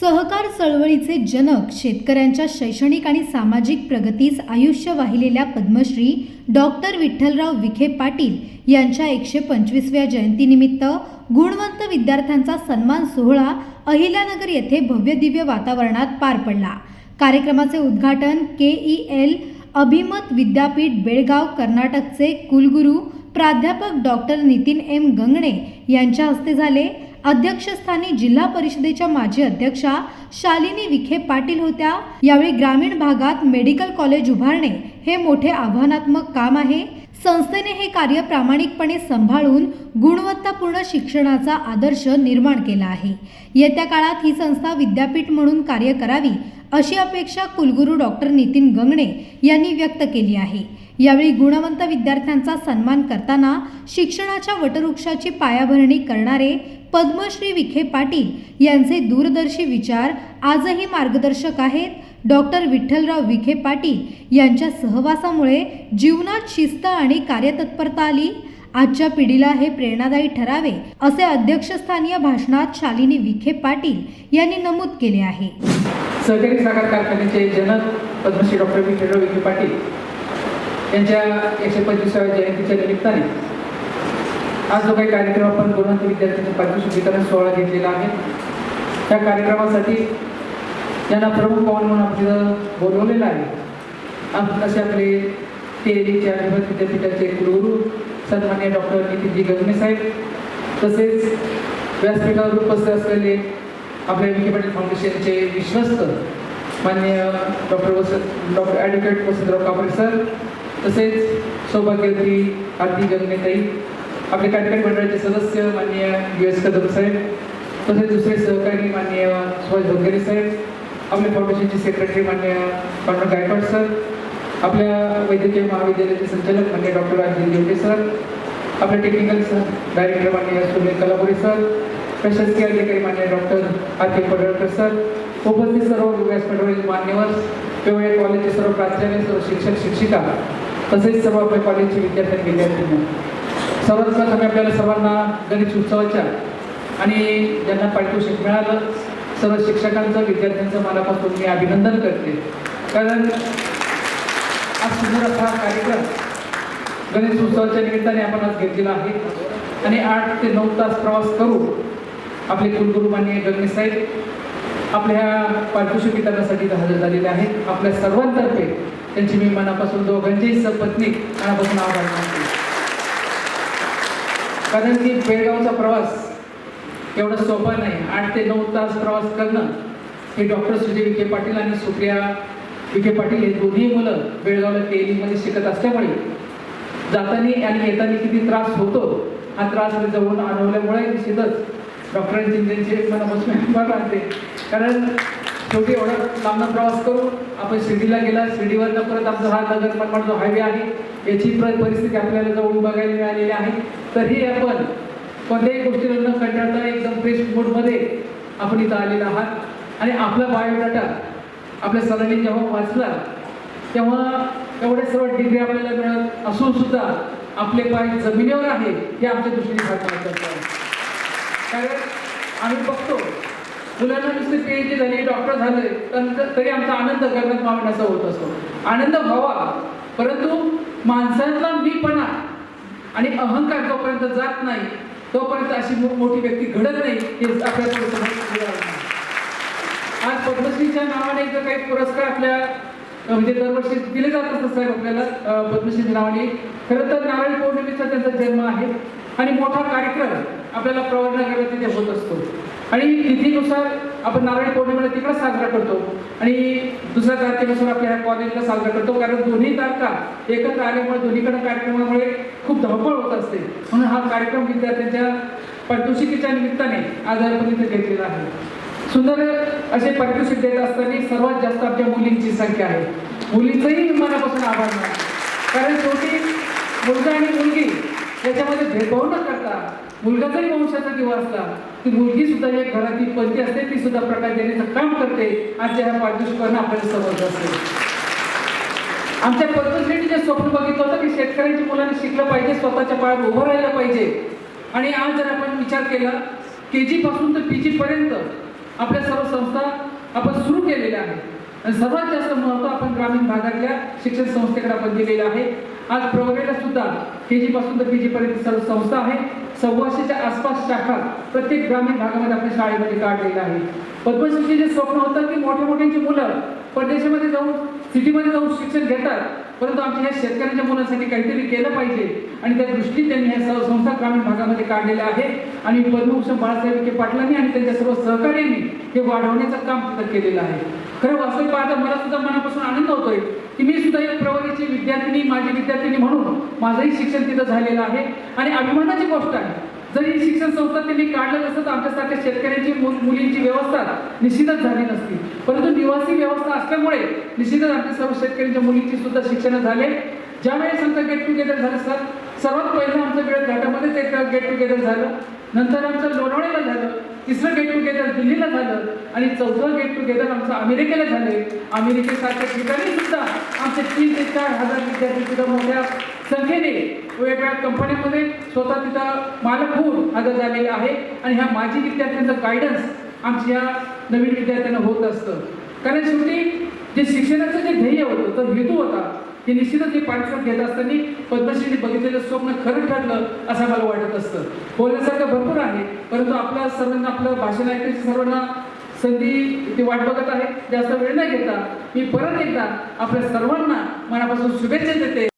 सहकार चळवळीचे जनक शेतकऱ्यांच्या शैक्षणिक आणि सामाजिक प्रगतीस आयुष्य वाहिलेल्या पद्मश्री डॉक्टर विठ्ठलराव विखे पाटील यांच्या एकशे पंचवीसव्या जयंतीनिमित्त गुणवंत विद्यार्थ्यांचा सन्मान सोहळा अहिल्यानगर येथे भव्यदिव्य वातावरणात पार पडला. कार्यक्रमाचे उद्घाटन के ई एल अभिमत विद्यापीठ बेळगाव कर्नाटकचे कुलगुरू प्राध्यापक डॉक्टर नितीन एम गंगणे यांच्या हस्ते झाले. अध्यक्षस्थानी जिल्हा परिषदेच्या माजी अध्यक्षा शालिनी विखे पाटील होत्या. यावेळी ग्रामीण भागात मेडिकल कॉलेज उभारणे हे मोठे आव्हानात्मक काम आहे. संस्थेने हे कार्य प्रामाणिकपणे सांभाळून गुणवत्तापूर्ण शिक्षणाचा आदर्श निर्माण केला आहे. येत्या काळात ही संस्था विद्यापीठ म्हणून कार्य करावी अशी अपेक्षा कुलगुरू डॉक्टर नितीन गंगणे यांनी व्यक्त केली आहे. यावेळी गुणवंत विद्यार्थ्यांचा सन्मान करताना शिक्षणाच्या वटवृक्षाची पायाभरणी करणारे पद्मश्री विखे पाटील यांचे दूरदर्शी विचार आजही मार्गदर्शक आहेत. डॉक्टर विठ्ठलराव विखे पाटील यांच्या सहवासामुळे जीवनात शिस्त आणि कार्यतत्परता आली. आजच्या पिढीला हे प्रेरणादायी ठरावे असे अध्यक्षस्थानीय भाषणात शालिनी विखे पाटील यांनी नमूद केले आहे. सहकारी साखर कारखान्याचे जनक पद्मश्री डॉक्टर विठ्ठलराव विखे पाटील यांच्या एकशे पंचवीसाव्या जयंतीच्या निमित्ताने आज जो काही कार्यक्रम आपण करून विद्यार्थ्यांच्या पारितोषिक वितरण सोहळा घेतलेला आहे त्या कार्यक्रमासाठी त्यांना प्रमुख पाहुणे म्हणून आपल्याला बोलवलेलं आहे असे आपले टेलीचे अभिमत विद्यापीठाचे कुलगुरू सन्मान्य डॉक्टर नितीनजी गगने साहेब तसेच व्यासपीठावर उपस्थित असलेले आपल्या विखे पाटील फाउंडेशनचे विश्वस्त मान्य doctor Vasant doctor advocate Vasantrao Kapre sir तसेच सौभाग्यवती आरती गंगेताई आपले कार्यकारी मंडळाचे सदस्य माननीय यू एस कदम साहेब तसेच दुसरे सहकारी माननीय सुभाष भोगरे साहेब आपले फाउंडेशनचे सेक्रेटरी माननीय डॉक्टर गायकवाड सर आपल्या वैद्यकीय महाविद्यालयाचे संचालक माननीय डॉक्टर राजेंद्र देवटे सर आपले टेक्निकल सर डायरेक्टर माननीय सुनील कलापुरे सर प्रशासकीय अधिकारी मान्य doctor R K Padalkar sir उपस्थित सर्व व्यासपीठावरील मान्यवर वेगवेगळ्या कॉलेजचे सर्व प्राचार्य सर्व शिक्षक शिक्षिका तसेच सर्व आपल्या कॉलेजचे विद्यार्थी विद्यार्थ्यांना सर्वात प्रथम आपल्याला सर्वांना गणेश उत्सवाच्या आणि ज्यांना पारितोषिक मिळालं सर्व शिक्षकांचं विद्यार्थ्यांचं मनापासून मी अभिनंदन करते. कारण आज सुंदर असा कार्यक्रम गणेश उत्सवाच्या निमित्ताने आपण आज घेतलेला आहे. आणि आठ ते नऊ तास प्रवास करू आपले कुलगुरू मान्य गगने साहेब आपल्या पारितोषिक वितरणासाठी हजर झालेले आहेत. आपल्या सर्वांतर्फे त्यांची मी मनापासून दोघांचेही सपत्नीक मनापासून आभार मानते. कारण की बेळगावचा प्रवास एवढा सोपा नाही. आठ ते नऊ तास प्रवास करणं हे डॉक्टर सुजय विखे पाटील आणि सुप्रिया विखे पाटील हे दोन्ही मुलं बेळगावला केलीमध्ये शिकत असल्यामुळे जाताना आणि येताना किती त्रास होतो हा त्रास जवळून अनुभवल्यामुळे निश्चितच डॉक्टरांची त्यांचे मनापासून आभार मानते. कारण शेवटी एवढा लांबना प्रवास करून आपण शिर्डीला गेला शिर्डीवरनं परत आमचा हा नगर मनमाड जो हायवे आहे याची परिस्थिती आपल्याला जवळून बघायला मिळालेली आहे. तरी आपण कोणत्याही गोष्टीला न कंटाळता एकदम फ्रेश मूडमध्ये आपण इथं आलेलो आहात. आणि आपला बायोडाटा आपल्या सरांनी जेव्हा वाचला तेव्हा एवढे सर्व डिग्री आपल्याला मिळत असून सुद्धा आपले पाय जमिनीवर आहे हे आमच्या दृष्टीने कारण आम्ही बघतो मुलांना नुसते पीएचडी झाली डॉक्टर झाले तर तरी आमचा आनंद गगनात असा होत असतो. आनंद व्हावा. परंतु माणसांचा मीपणा आणि अहंकार जोपर्यंत जात नाही तोपर्यंत अशी मोठी व्यक्ती घडत नाही हे आपल्या आज पद्मश्रीच्या नावाने जर काही पुरस्कार आपल्या म्हणजे दरवर्षी दिले जात असतात साहेब आपल्याला पद्मश्रीच्या नावाने. खरं तर नारायण पौर्णिमेचा त्यांचा जन्म आहे. आणि मोठा कार्यक्रम आपल्याला प्रवर्णनगरात तिथे होत असतो. आणि तिथीनुसार आपण नारळी पौर्णिमेला तिकडे साजरा करतो. आणि दुसऱ्या तारखेनुसार आपल्या ह्या कॉलेजला साजरा करतो. कारण दोन्ही तारखा एकत्र आल्यामुळे दोन्हीकडे कार्यक्रमामुळे खूप धावपळ होत असते. म्हणून हा कार्यक्रम विद्यार्थ्यांच्या पारितोषिकीच्या निमित्ताने आज आपण इथे घेतलेला आहे. सुंदर असे पारितोषिक देत असताना सर्वात जास्त आपल्या मुलींची संख्या आहे. मुलींचंही मनापासून आभार मानतो. कारण शेवटी मुलगा आणि मुलगी याच्यामध्ये भेदभाव न करता मुलगा जरी वंशाचा दिवा असला ती मुलगी सुद्धा एक घरातील पंथी असते ती सुद्धा प्रकाश देण्याचं काम करते आजच्या ह्या पारितोषिकांना आपल्याला समज असते आमच्या पद्मश्रेणी जे स्वप्न बघितलं होतं की शेतकऱ्यांच्या मुलांनी शिकलं पाहिजे स्वतःच्या पायावर उभं राहिलं पाहिजे. आणि आज जर आपण विचार केला के जी पासून तर पी जी पर्यंत आपल्या सर्व संस्था आपण सुरू केलेल्या आहे आणि सर्वात जास्त महत्त्व आपण ग्रामीण भागातल्या शिक्षण संस्थेकडे आपण दिलेलं आहे. आज प्रवरेला सुद्धा के जी पासून तर पी जी पर्यंत सर्व संस्था आहे. सव्वाशेच्या आसपास शाखा प्रत्येक ग्रामीण भागामध्ये आपल्या शाळेमध्ये काढलेलं आहे पद्मश्रीचे जे स्वप्न होतं की मोठ्या मोठ्यांची मुलं परदेशामध्ये जाऊन सिटीमध्ये जाऊन शिक्षण घेतात. परंतु आमच्या ह्या शेतकऱ्यांच्या मुलांसाठी काहीतरी केलं पाहिजे. आणि त्या दृष्टीने त्यांनी ह्या सर्व संस्था ग्रामीण भागामध्ये काढलेल्या आहे आणि पद्मभूषण बाळासाहेब विखे पाटलांनी आणि त्यांच्या सर्व सहकार्यांनी हे वाढवण्याचं काम सुद्धा केलेलं आहे. खरं वास्तविक पाहता मला सुद्धा मनापासून आनंद होतोय. की मी सुद्धा एक प्रवर्गाची विद्यार्थिनी माझी विद्यार्थिनी म्हणून माझंही शिक्षण तिथं झालेलं आहे. आणि अभिमानाची गोष्ट आहे जर ही शिक्षण संस्था त्यांनी काढलं नसतं तर आमच्यासारख्या शेतकऱ्यांची मु- मुलींची व्यवस्था निश्चितच झाली नसती. परंतु निवासी व्यवस्था असल्यामुळे निश्चितच आमच्या सर्व शेतकऱ्यांच्या मुलींची सुद्धा शिक्षण झाले. ज्यावेळेस आमचं गेट टुगेदर झालं सर सर्वात पहिलं आमचं वेळ घाटामध्येच एक गेट टुगेदर झालं. नंतर आमचं लोणावळ्याला झालं. तिसरं गेट टुगेदर दिल्लीला झालं. आणि चौथं गेट टुगेदर आमचं अमेरिकेला झालंय. अमेरिकेसारख्या ठिकाणी सुद्धा आमचे तीन ते चार हजार विद्यार्थी सुद्धा मोठ्या संख्येने वेगवेगळ्या कंपन्यांमध्ये स्वतः तिथं मालक होऊन हजर झालेले आहे. आणि ह्या माजी विद्यार्थ्यांचं गायडन्स आमच्या नवीन विद्यार्थ्यांना होत असतं. कारण शेवटी जे शिक्षणाचं जे ध्येय होतं तो हेतू होता हे निश्चितच हे पाठ्यक्रम घेत असताना पद्मश्रीने बघितलेलं स्वप्न खरं ठरलं असं मला वाटत असतं. बोलण्यासारखं भरपूर आहे परंतु आपल्या सर्वांना आपलं भाषण ऐकायची सर्वांना संधी ती वाट बघत आहे. जास्त वेळ न घेता मी परत एकदा आपल्या सर्वांना मनापासून शुभेच्छा देते.